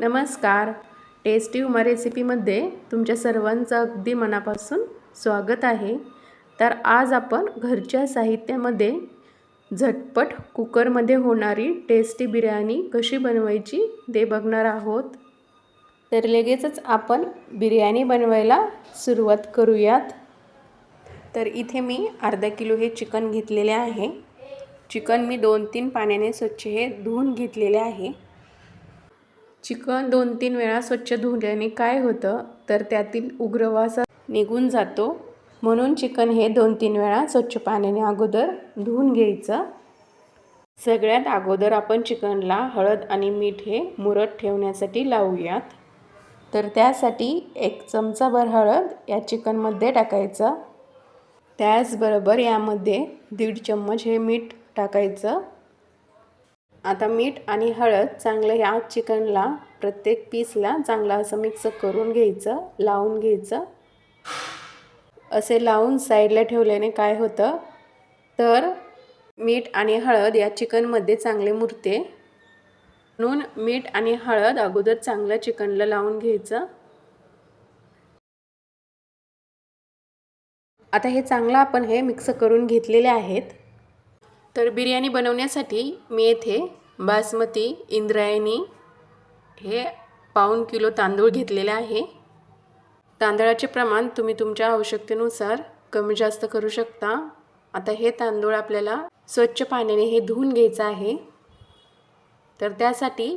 नमस्कार. टेस्टी उमा रेसिपीमध्ये तुमच्या सर्वांचं अगदी मनापासून स्वागत आहे. तर आज आपण घरच्या साहित्यामध्ये झटपट कुकरमध्ये होणारी टेस्टी बिर्याणी कशी बनवायची ते बघणार आहोत. तर लगेचच आपण बिर्याणी बनवायला सुरुवात करूयात. तर इथे मी अर्धा किलो हे चिकन घेतलेले आहे. चिकन मी दोन तीन पाण्याने स्वच्छ हे धुवून घेतलेले आहे. चिकन दोन तीन वेळा स्वच्छ धुल्याने काय होतं तर त्यातील उग्रवास निघून जातो. म्हणून चिकन हे दोन तीन वेळा स्वच्छ पाण्याने अगोदर धुवून घ्यायचं. सगळ्यात अगोदर आपण चिकनला हळद आणि मीठ हे मुरत ठेवण्यासाठी लावूयात. तर त्यासाठी एक चमचाभर हळद या चिकनमध्ये टाकायचं. त्याचबरोबर यामध्ये दीड चम्मच हे मीठ टाकायचं. आता मीठ आणि हळद चांगलं ह्या चिकनला प्रत्येक पीसला चांगलं असं मिक्स करून घ्यायचं लावून घ्यायचं. असे लावून साईडला ठेवल्याने काय होतं? तर मीठ आणि हळद या चिकनमध्ये चांगले मुरते. म्हणून मीठ आणि हळद अगोदर चांगलं चिकनला लावून घ्यायचं. आता हे चांगलं आपण हे मिक्स करून घेतलेले आहेत. तर बिर्याणी बनवण्यासाठी मी येथे बासमती इंद्रायणी हे पाऊन किलो तांदूळ घेतलेले आहे. तांदळाचे प्रमाण तुम्ही तुमच्या आवश्यकतेनुसार कमी जास्त करू शकता. आता हे तांदूळ आपल्याला स्वच्छ पाण्याने हे धुवून घ्यायचं आहे. तर त्यासाठी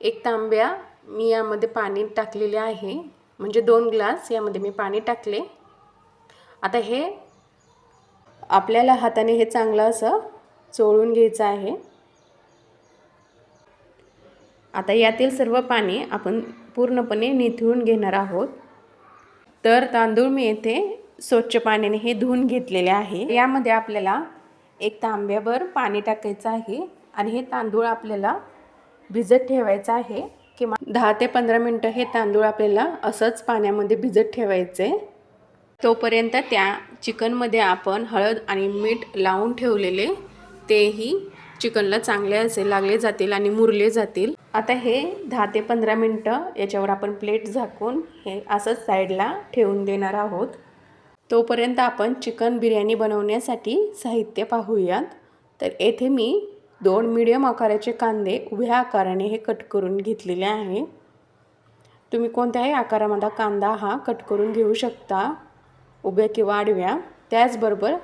एक तांब्या मी यामध्ये पाणी टाकलेले आहे. म्हणजे दोन ग्लास यामध्ये मी पाणी टाकले. आता हे आपल्याला हाताने हे चांगलं असं चोळून घ्यायचं आहे. आता यातील सर्व पाणी आपण पूर्णपणे निथळून घेणार आहोत. तर तांदूळ मी येथे स्वच्छ पाण्याने हे धुवून घेतलेले आहे. यामध्ये आपल्याला एक तांब्याभर पाणी टाकायचं आहे आणि हे तांदूळ आपल्याला भिजत ठेवायचं आहे. किंवा दहा ते पंधरा मिनटं हे तांदूळ आपल्याला असंच पाण्यामध्ये भिजत ठेवायचे. तोपर्यंत त्या चिकनमध्ये आपण हळद आणि मीठ लावून ठेवलेले तेही चिकनला चांगले असे लागले जातील आणि मुरले जातील. आता हे दहा ते पंधरा मिनटं याच्यावर आपण प्लेट झाकून हे असंच साईडला ठेवून देणार आहोत. तोपर्यंत आपण चिकन बिर्याणी बनवण्यासाठी साहित्य पाहूयात. तर येथे मी दोन मिडियम आकाराचे कांदे उभ्या आकाराने हे कट करून घेतलेले आहे. तुम्ही कोणत्याही आकारामध्ये कांदा हा कट करून घेऊ शकता उभ्या किंवा आडव्या. त्याचबरोबर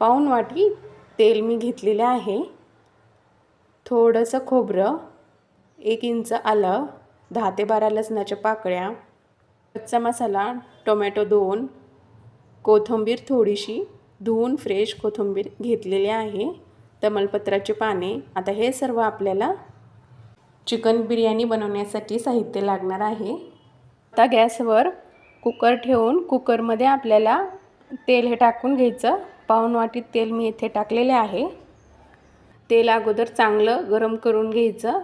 पाऊन वाटी तेल मी घेतलेलं आहे. थोडंसं खोबरं एक इंच आलं दहा ते बारा लसणाच्या पाकळ्या कच्चा मसाला टोमॅटो दोन कोथिंबीर थोडीशी धुवून फ्रेश कोथिंबीर घेतलेली आहे तमालपत्राचे पाने. आता हे सर्व आपल्याला चिकन बिर्याणी बनवण्यासाठी साहित्य लागणार आहे. आता गॅसवर कुकर ठेवून कुकरमध्ये आपल्याला तेल हे टाकून घ्यायचं. पाऊन वाटीत तेल मी इथे टाकलेले आहे. तेल अगोदर चांगलं गरम करून घ्यायचं.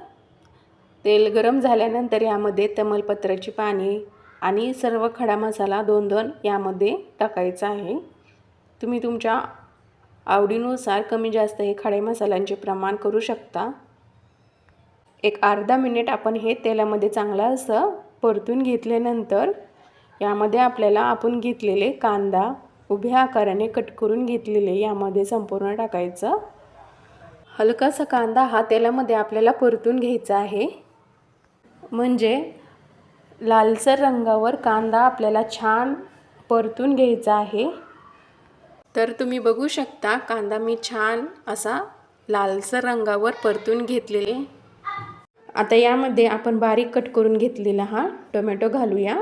तेल गरम झाल्यानंतर यामध्ये तमलपत्राची पाने आणि सर्व खडा मसाला दोन दोन यामध्ये टाकायचा आहे. तुम्ही तुमच्या आवडीनुसार कमी जास्त हे खडे मसाल्यांचे प्रमाण करू शकता. एक अर्धा मिनिट आपण हे तेलामध्ये चांगलं असं परतून घेतल्यानंतर यामध्ये आपल्याला आपण घेतलेले कांदा उभ्या आकाराने कट करून घेतलेले यामध्ये संपूर्ण टाकायचं. हलकासा कांदा हा तेलामध्ये आपल्याला परतून घ्यायचा आहे. म्हणजे लालसर रंगावर कांदा आपल्याला छान परतून घ्यायचा आहे. तर तुम्ही बघू शकता कांदा मी छान असा लालसर रंगावर परतून घेतलेले. आता यामध्ये आपण बारीक कट करून घेतलेला हा टोमॅटो घालूया.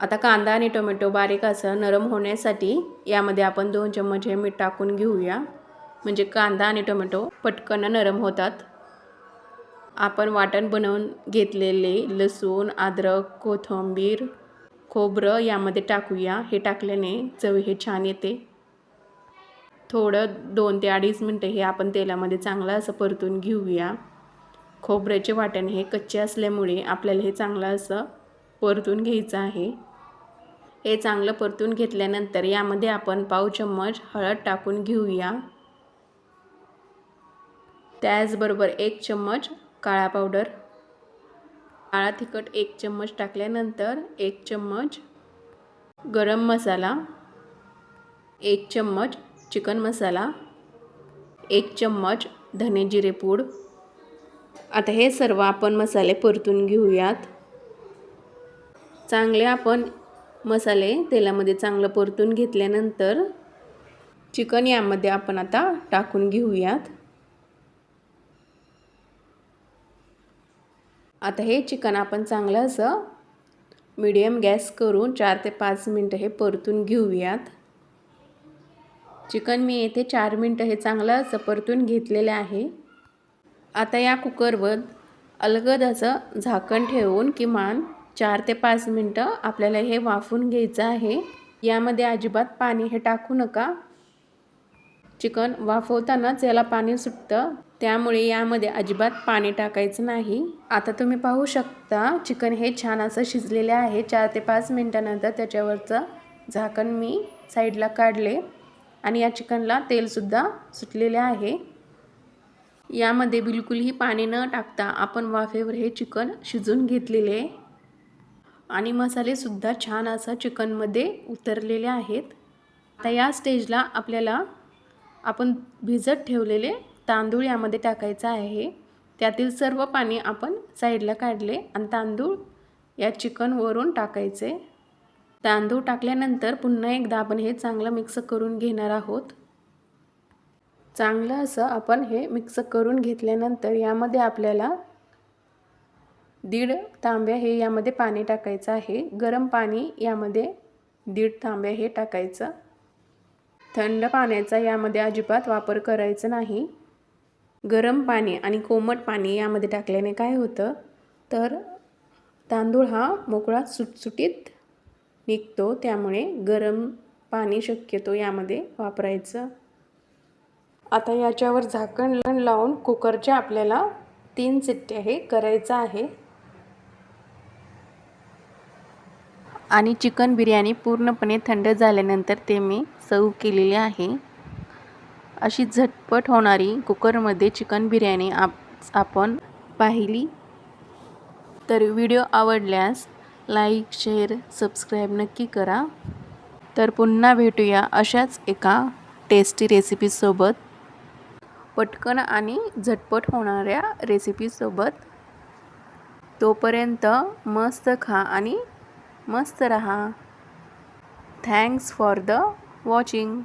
आता कांदा आणि टोमॅटो बारीक असं नरम होण्यासाठी यामध्ये आपण दोन चम्मच हे मीठ टाकून घेऊया. म्हणजे कांदा आणि टोमॅटो पटकन नरम होतात. आपण वाटण बनवून घेतलेले लसूण अद्रक कोथिंबीर खोबरं यामध्ये टाकूया. हे टाकल्याने चव हे छान येते. थोडं दोन ते अडीच मिनटं हे आपण तेलामध्ये चांगलं असं परतून घेऊया. खोबऱ्याचे वाटण हे कच्चे असल्यामुळे आपल्याला हे चांगलं असं परतून घ्यायचं आहे. हे चांगलं परतून घेतल्यानंतर यामध्ये आपण पाव चम्मच हळद टाकून घेऊया. त्याचबरोबर एक चम्मच काळा पावडर काळा तिखट एक चम्मच टाकल्यानंतर एक चम्मच गरम मसाला एक चम्मच चिकन मसाला एक चम्मच धने जिरे पूड. आता हे सर्व आपण मसाले परतून घेऊयात. चांगले आपण मसाले तेलामध्ये चांगलं परतून घेतल्यानंतर चिकन यामध्ये आपण आता टाकून घेऊयात. आता हे चिकन आपण चांगलं असं मीडियम गॅस करून चार ते पाच मिनटं हे परतून घेऊयात. चिकन मी येथे चार मिनटं हे चांगलं असं परतून घेतलेलं आहे. आता या कुकरवर अलगद असं झाकण ठेवून किमान चार ते पाच मिनटं आपल्याला हे वाफून घ्यायचं आहे. यामध्ये अजिबात पाणी हे टाकू नका. चिकन वाफवतानाच याला पाणी सुटतं. त्यामुळे यामध्ये अजिबात पाणी टाकायचं नाही. आता तुम्ही पाहू शकता चिकन हे छान असं शिजलेले आहे. चार ते पाच मिनटानंतर त्याच्यावरचं झाकण मी साईडला काढले आणि या चिकनला तेलसुद्धा सुटलेले आहे. यामध्ये बिलकुलही पाणी न टाकता आपण वाफेवर हे चिकन शिजून घेतलेले. आणि मसालेसुद्धा छान असं चिकनमध्ये उतरलेले आहेत. आता या स्टेजला आपल्याला आपण भिजत ठेवलेले तांदूळ यामध्ये टाकायचं आहे. त्यातील सर्व पाणी आपण साईडला काढले आणि तांदूळ या चिकनवरून टाकायचे. तांदूळ टाकल्यानंतर पुन्हा एकदा आपण हे चांगलं मिक्स करून घेणार आहोत. चांगलं असं आपण हे मिक्स करून घेतल्यानंतर यामध्ये आपल्याला दीड तांब्या हे यामध्ये पाणी टाकायचं आहे. गरम पाणी यामध्ये दीड तांब्या हे टाकायचं. थंड पाण्याचा यामध्ये अजिबात वापर करायचा नाही. गरम पाणी आणि कोमट पाणी यामध्ये टाकल्याने काय होतं? तर तांदूळ हा मोकळा सुटसुटीत निघतो त्यामुळे गरम पाणी शक्यतो यामध्ये वापरायचं. आता याच्यावर झाकण लावून कुकरच्या आपल्याला तीन सिट्ट्या हे करायचं आहे. आणि चिकन बिर्याणी पूर्णपणे थंड झाल्यानंतर ते मी सर्व केलेले आहे. अशी झटपट होणारी कुकरमध्ये चिकन बिर्याणी आप आपण पाहिली. तर व्हिडिओ आवडल्यास लाईक शेअर सबस्क्राईब नक्की करा. तर पुन्हा भेटूया अशाच एका टेस्टी रेसिपीसोबत पटकन आणि झटपट होणाऱ्या रेसिपीसोबत तोपर्यंत मस्त खा आणि मस्त रहा. Thanks for the watching